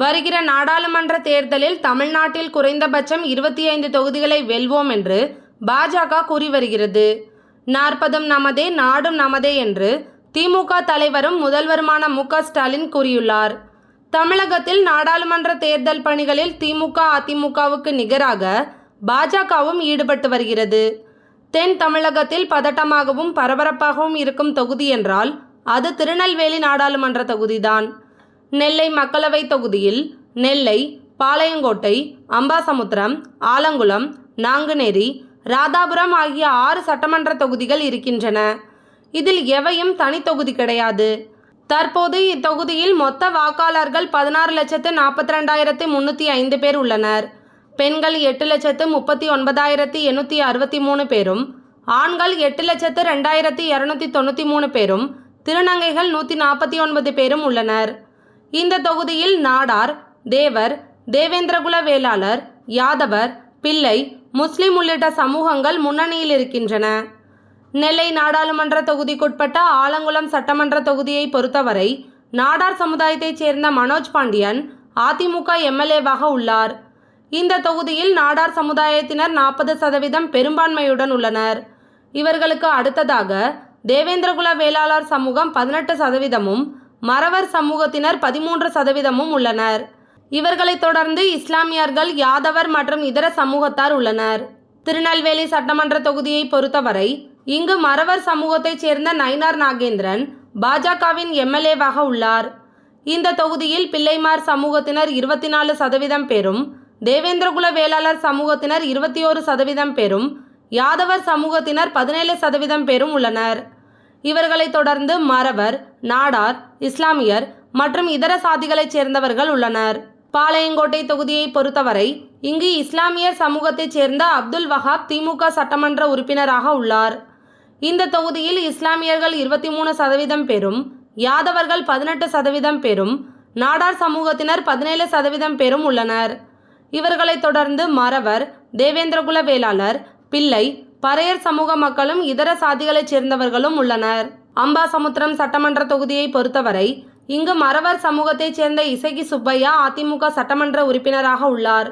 வருகிற நாடாளுமன்ற தேர்தலில் தமிழ்நாட்டில் குறைந்தபட்சம் இருபத்தி ஐந்து தொகுதிகளை வெல்வோம் என்று பாஜக கூறி வருகிறது. நாற்பதும் நமதே நாடும் நமதே என்று திமுக தலைவரும் முதல்வருமான மு க ஸ்டாலின் கூறியுள்ளார். தமிழகத்தில் நாடாளுமன்ற தேர்தல் பணிகளில் திமுக அதிமுகவுக்கு நிகராக பாஜகவும் ஈடுபட்டு வருகிறது. தென் தமிழகத்தில் பதட்டமாகவும் பரபரப்பாகவும் இருக்கும் தொகுதி என்றால் அது திருநெல்வேலி நாடாளுமன்ற தொகுதிதான். நெல்லை மக்களவை தொகுதியில் நெல்லை பாளையங்கோட்டை அம்பாசமுத்திரம் ஆலங்குளம் நாங்குநேரி ராதாபுரம் ஆகிய ஆறு சட்டமன்ற தொகுதிகள் இருக்கின்றன. இதில் எவையும் தனி தொகுதி கிடையாது. தற்போது இத்தொகுதியில் மொத்த வாக்காளர்கள் பதினாறு லட்சத்து நாற்பத்தி ரெண்டாயிரத்தி முன்னூற்றி ஐந்து பேர் உள்ளனர். பெண்கள் எட்டு லட்சத்து முப்பத்தி ஒன்பதாயிரத்தி எண்ணூற்றி அறுபத்தி மூணு பேரும் ஆண்கள் எட்டு லட்சத்து ரெண்டாயிரத்தி இரநூத்தி தொண்ணூற்றி மூணு பேரும் திருநங்கைகள் நூற்றி நாற்பத்தி ஒன்பது பேரும் உள்ளனர். இந்த தொகுதியில் நாடார் தேவர் தேவேந்திரகுல வேளாளர் யாதவர் பிள்ளை முஸ்லிம் உள்ளிட்ட சமூகங்கள் முன்னணியில் இருக்கின்றன. நெல்லை நாடாளுமன்ற தொகுதிக்குட்பட்ட ஆலங்குளம் சட்டமன்ற தொகுதியை பொறுத்தவரை நாடார் சமுதாயத்தைச் சேர்ந்த மனோஜ் பாண்டியன் அதிமுக எம்எல்ஏவாக உள்ளார். இந்த தொகுதியில் நாடார் சமுதாயத்தினர் நாற்பது சதவீதம் பெரும்பான்மையுடன் உள்ளனர். இவர்களுக்கு அடுத்ததாக தேவேந்திரகுல வேளாளர் சமூகம் பதினெட்டு சதவீதமும் மறவர் சமூகத்தினர் பதிமூன்று சதவீதமும் உள்ளனர். இவர்களைத் தொடர்ந்து இஸ்லாமியர்கள் யாதவர் மற்றும் இதர சமூகத்தார் உள்ளனர். திருநெல்வேலி சட்டமன்ற தொகுதியை பொறுத்தவரை இங்கு மறவர் சமூகத்தைச் சேர்ந்த நயினார் நாகேந்திரன் பாஜகவின் எம்எல்ஏவாக உள்ளார். இந்த தொகுதியில் பிள்ளைமார் சமூகத்தினர் இருபத்தி நாலு சதவீதம் பேரும் தேவேந்திரகுல வேளாளர் சமூகத்தினர் இருபத்தி ஓரு சதவீதம் பேரும் யாதவர் சமூகத்தினர் பதினேழு சதவீதம் பேரும் உள்ளனர். இவர்களைத் தொடர்ந்து மறவர் நாடார் இஸ்லாமியர் மற்றும் இதர சாதிகளைச் சேர்ந்தவர்கள் உள்ளனர். பாளையங்கோட்டை தொகுதியை பொறுத்தவரை இங்கு இஸ்லாமியர் சமூகத்தைச் சேர்ந்த அப்துல் வஹாப் திமுக சட்டமன்ற உறுப்பினராக உள்ளார். இந்த தொகுதியில் இஸ்லாமியர்கள் இருபத்தி மூணு சதவீதம் பேரும் யாதவர்கள் பதினெட்டு சதவீதம் பேரும் நாடார் சமூகத்தினர் பதினேழு சதவீதம் பேரும் உள்ளனர். இவர்களைத் தொடர்ந்து மறவர் தேவேந்திரகுல வேளாளர் பிள்ளை பறையர் சமூக மக்களும் இதர சாதிகளைச் சேர்ந்தவர்களும் உள்ளனர். அம்பாசமுத்திரம் சட்டமன்ற தொகுதியை பொறுத்தவரை இங்கு மறவர் சமூகத்தைச் சேர்ந்த இசகி சுப்பையா அதிமுக சட்டமன்ற உறுப்பினராக உள்ளார்.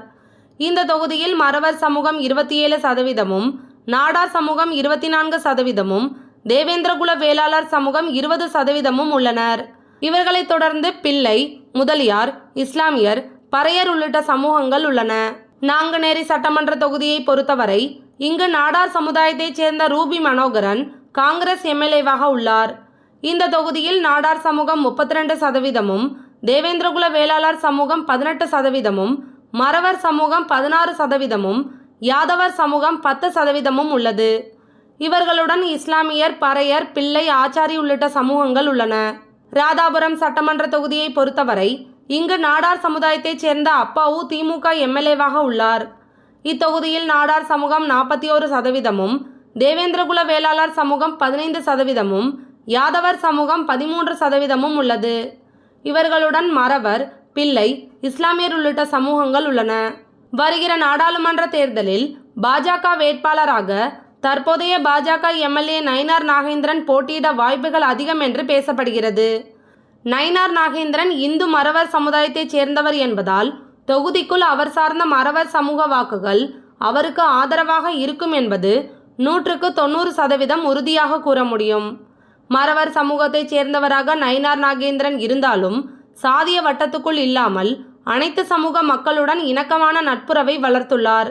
இந்த தொகுதியில் மறவர் சமூகம் இருபத்தி ஏழு சதவீதமும் நாடார் சமூகம் இருபத்தி நான்கு சதவீதமும் தேவேந்திரகுல வேளாளர் சமூகம் இருபது சதவீதமும் உள்ளனர். இவர்களைத் தொடர்ந்து பிள்ளை முதலியார் இஸ்லாமியர் பறையர் உள்ளிட்ட சமூகங்கள் உள்ளன. நாங்குநேரி சட்டமன்ற தொகுதியை பொறுத்தவரை இங்கு நாடார் சமுதாயத்தைச் சேர்ந்த ரூபி மனோகரன் காங்கிரஸ் எம்எல்ஏவாக உள்ளார். இந்த தொகுதியில் நாடார் சமூகம் முப்பத்தி ரெண்டு சதவீதமும் தேவேந்திரகுல வேளாளர் சமூகம் பதினெட்டு சதவீதமும் மறவர் சமூகம் பதினாறு சதவீதமும் யாதவர் சமூகம் பத்து சதவீதமும் உள்ளது. இவர்களுடன் இஸ்லாமியர் பறையர் பிள்ளை ஆச்சாரி உள்ளிட்ட சமூகங்கள் உள்ளன. ராதாபுரம் சட்டமன்ற தொகுதியை பொறுத்தவரை இங்கு நாடார் சமுதாயத்தைச் சேர்ந்த அப்பாவு திமுக எம்எல்ஏவாக உள்ளார். இத்தொகுதியில் நாடார் சமூகம் நாற்பத்தி ஓரு சதவீதமும் தேவேந்திரகுல வேளாளர் சமூகம் பதினைந்து சதவீதமும் யாதவர் சமூகம் பதிமூன்று சதவீதமும் உள்ளது. இவர்களுடன் மறவர் பிள்ளை இஸ்லாமியர் உள்ளிட்ட சமூகங்கள் உள்ளன. வருகிற நாடாளுமன்ற தேர்தலில் பாஜக வேட்பாளராக தற்போதைய பாஜக எம்எல்ஏ நயினார் நாகேந்திரன் போட்டியிட வாய்ப்புகள் அதிகம் என்று பேசப்படுகிறது. நயினார் நாகேந்திரன் இந்து மறவர் சமுதாயத்தைச் சேர்ந்தவர் என்பதால் தொகுதிக்குள் அவர் சார்ந்த மறவர் சமூக வாக்குகள் அவருக்கு ஆதரவாக இருக்கும் என்பது நூற்றுக்கு தொண்ணூறு சதவீதம் உறுதியாக கூற முடியும். மறவர் சமூகத்தைச் சேர்ந்தவராக நயினார் நாகேந்திரன் இருந்தாலும் சாதிய வட்டத்துக்குள் இல்லாமல் அனைத்து சமூக மக்களுடன் இணக்கமான நட்புறவை வளர்த்துள்ளார்.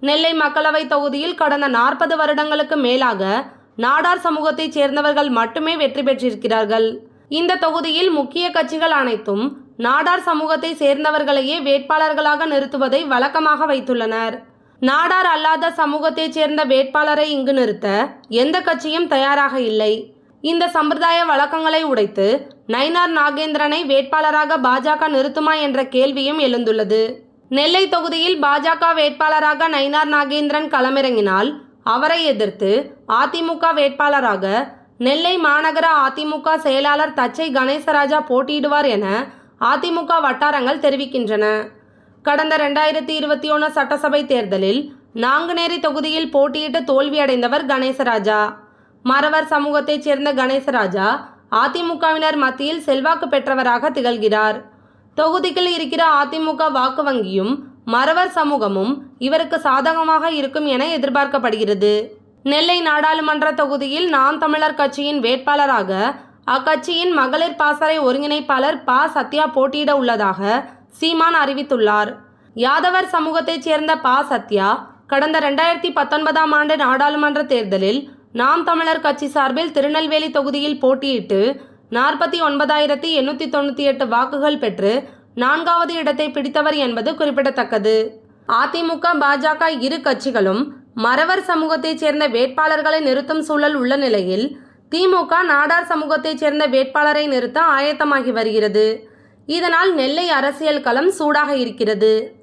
நெல்லை மக்களவைத் தொகுதியில் கடந்த நாற்பது வருடங்களுக்கு மேலாக நாடார் சமூகத்தைச் சேர்ந்தவர்கள் மட்டுமே வெற்றி பெற்றிருக்கிறார்கள். இந்த தொகுதியில் முக்கிய கட்சிகள் அனைத்தும் நாடார் சமூகத்தை சேர்ந்தவர்களையே வேட்பாளர்களாக நிறுத்துவதை வழக்கமாக வைத்துள்ளனர். நாடார் அல்லாத சமூகத்தைச் சேர்ந்த வேட்பாளரை இங்கு நிறுத்த எந்த கட்சியும் தயாராக இல்லை. இந்த சம்பிரதாய வழக்கங்களை உடைத்து நயினார் நாகேந்திரனை வேட்பாளராக பாஜக நிறுத்துமா என்ற கேள்வியும் எழுந்துள்ளது. நெல்லை தொகுதியில் பாஜக வேட்பாளராக நயினார் நாகேந்திரன் களமிறங்கினால் அவரை எதிர்த்து அதிமுக வேட்பாளராக நெல்லை மாநகர அதிமுக செயலாளர் தச்சை கணேசராஜா போட்டியிடுவார் என அதிமுக வட்டாரங்கள் தெரிவிக்கின்றன. கடந்த ரெண்டாயிரத்தி இருபத்தி ஒன்று சட்டசபை தேர்தலில் நாங்குநேரி தொகுதியில் போட்டியிட்டு தோல்வியடைந்தவர் கணேசராஜா. மறவர் சமூகத்தைச் சேர்ந்த கணேசராஜா அதிமுகவினர் மத்தியில் செல்வாக்கு பெற்றவராக திகழ்கிறார். தொகுதிக்குள் இருக்கிற அதிமுக வாக்கு வங்கியும் மறவர் சமூகமும் இவருக்கு சாதகமாக இருக்கும் என எதிர்பார்க்கப்படுகிறது. நெல்லை நாடாளுமன்ற தொகுதியில் நாம் தமிழர் கட்சியின் வேட்பாளராக அக்கட்சியின் மகளிர் பாசறை ஒருங்கிணைப்பாளர் ப. சத்யா போட்டியிட உள்ளதாக சீமான் அறிவித்துள்ளார். யாதவர் சமூகத்தைச் சேர்ந்த ப. சத்யா கடந்த ரெண்டாயிரத்தி பத்தொன்பதாம் ஆண்டு நாடாளுமன்ற தேர்தலில் நாம் தமிழர் கட்சி சார்பில் திருநெல்வேலி தொகுதியில் போட்டியிட்டு நாற்பத்தி ஒன்பதாயிரத்தி எண்ணூற்றி தொண்ணூற்றி எட்டு வாக்குகள் பெற்று நான்காவது இடத்தை பிடித்தவர் என்பது குறிப்பிடத்தக்கது. அதிமுக பாஜக இரு கட்சிகளும் மறவர் சமூகத்தைச் சேர்ந்த வேட்பாளர்களை நிறுத்தும் சூழல் உள்ள நிலையில் திமுக நாடார் சமூகத்தைச் சேர்ந்த வேட்பாளரை நிறுத்த ஆயத்தமாகி வருகிறது. இதனால் நெல்லை அரசியல் களம் சூடாக இருக்கிறது.